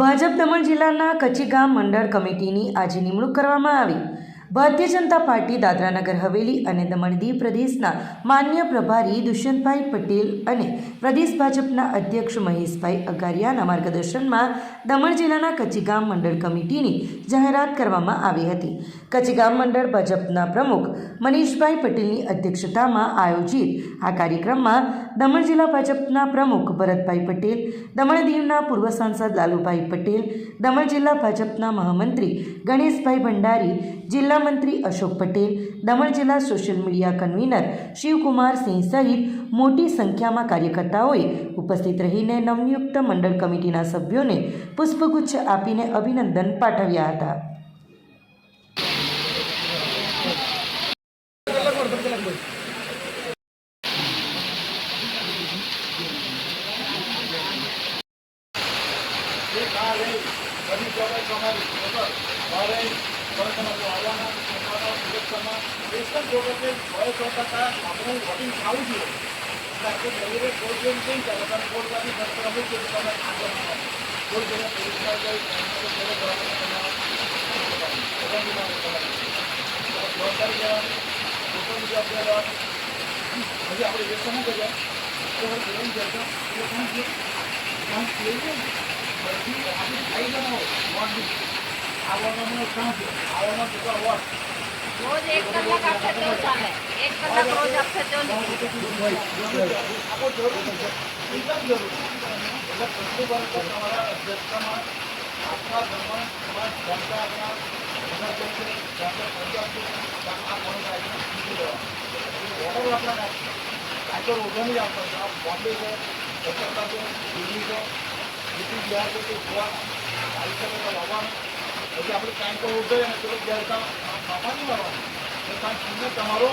ભાજપ દમણ જિલ્લાના કચ્છી ગામ મંડળ કમિટીની આજે નિમણૂક કરવામાં આવી. ભારતીય જનતા પાર્ટી દાદરાનગર હવેલી અને દમણ દીવ પ્રદેશના માન્ય પ્રભારી દુષ્યંતભાઈ પટેલ અને પ્રદેશ ભાજપના અધ્યક્ષ મહેશભાઈ અગારિયાના માર્ગદર્શનમાં દમણ જિલ્લાના કચ્છીગામ મંડળ કમિટીની જાહેરાત કરવામાં આવી હતી. કચ્છીગામ મંડળ ભાજપના પ્રમુખ મનીષભાઈ પટેલની અધ્યક્ષતામાં આયોજિત આ કાર્યક્રમમાં દમણ જિલ્લા ભાજપના પ્રમુખ ભરતભાઈ પટેલ દમણ દીવના પૂર્વ સાંસદ લાલુભાઈ પટેલ, દમણ જિલ્લા ભાજપના મહામંત્રી ગણેશભાઈ ભંડારી, જિલ્લા મંત્રી અશોક પટેલ, દમણ જિલ્લા social media convener Shivkumar Singh સહિત મોટી સંખ્યામાં કાર્યકર્તાઓએ ઉપસ્થિત રહીને નવનિયુક્ત મંડળ કમિટીના સભ્યોને પુષ્પગુચ્છ આપીને અભિનંદન પાઠવ્યા હતા. দেশটা যোগাযোগের ভয় কথাটা এবং ঘটিং সাউজিও তাকে জঙ্গলের প্রয়োজন নেই তারা তার কোরবানি খরচ করা হয়েছে যেটা আমরা খাদ্য ওই জন্য পরিষ্কার দেওয়া দেওয়া যদি আমরা এর সম্বন্ধে যাই তখন এরকম এরকম যে আপনি খাই জানো ওয়ার্ড আবার আমার সাহায্য আবার আমার দুটো ওয়ার্ড રોજ એક કલાક આપશે તો ચાલે એક કલાક રોજ આપશે તો નહીં પછી આપણે ટાઈમ પર ઉઠે અને પેલો ગેરકામ બાપા નહીં મારવાનું એ કામ તમને તમારો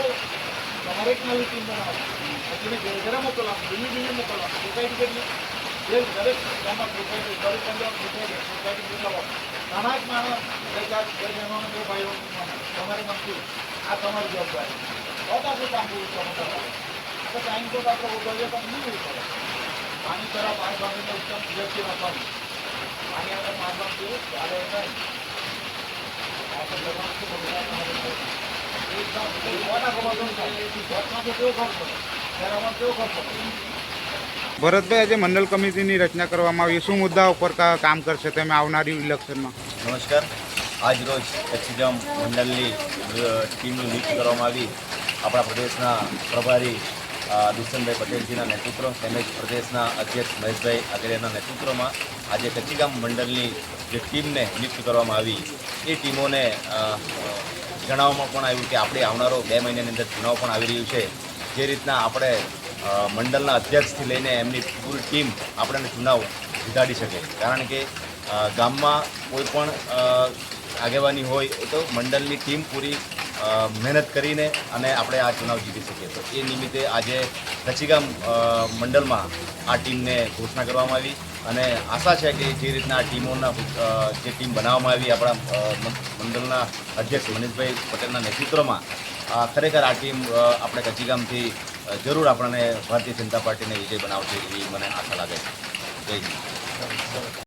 તમારે એક નવી ટીમ પછી એને ઘરે ઘરે મોકલવાનું દિલ્હી દિલ્હી મોકલવાનું સોસાયટી કેટલી જે દરેક ગામમાં સોસાયટી દરેક પંજાબ સોસાયટી સોસાયટી મોકલવાનું નાના જ માણસ બે ચાર બે બહેનોને બે ભાઈઓ તમારે નથી આ તમારી જવાબદારી તો આપણે કામ પૂરું કરવું આપણે ટાઈમ તો આપણે ઉઠાવીએ તો નહીં ઉઠાવે પાણી તરફ પાંચ ભાગીને ઉત્તમ વ્યક્તિ રાખવાનું પાણી આપણે પાંચ ભાગ ચાલે નહીં ભરતભાઈ, આજે મંડળ કમિટીની રચના કરવામાં આવી. શું મુદ્દા ઉપર કામ કરશે તમે આવનારી ઇલેક્શનમાં? નમસ્કાર. આજ રોજ એક્સિજામ મંડળની ટીમની નિયુક્ત કરવામાં આવી. આપણા પ્રદેશના પ્રભારી દુષ્યંતભાઈ પટેલજીના નેતૃત્વ તેમજ પ્રદેશના અધ્યક્ષ મહેશભાઈ આગેવાના નેતૃત્વમાં આજે કચ્છીગામ મંડળની જે ટીમને નિયુક્ત કરવામાં આવી. એ ટીમોને જણાવવામાં પણ આવ્યું કે આપણે આવનારો બે મહિનાની અંદર ચુનાવ પણ આવી રહ્યું છે. જે રીતના આપણે મંડળના અધ્યક્ષથી લઈને એમની પૂરી ટીમ આપણને ચુનાવ જીતાડી શકે. કારણ કે ગામમાં કોઈ પણ આગેવાની હોય તો મંડળની ટીમ પૂરી મહેનત કરીને અને આપણે આ ચુનાવ જીતી શકીએ. તો એ નિમિત્તે આજે કચ્છીગામ મંડળમાં આ ટીમને ઘોષણા કરવામાં આવી અને આશા છે કે જે રીતના આ ટીમોના જે ટીમ બનાવવામાં આવી આપણા મંડળના અધ્યક્ષ મનીષભાઈ પટેલના નેતૃત્વમાં ખરેખર આ ટીમ આપણે કચ્છીગામથી જરૂર આપણને ભારતીય જનતા પાર્ટીને વિજય બનાવશે એવી મને આશા લાગે છે. જય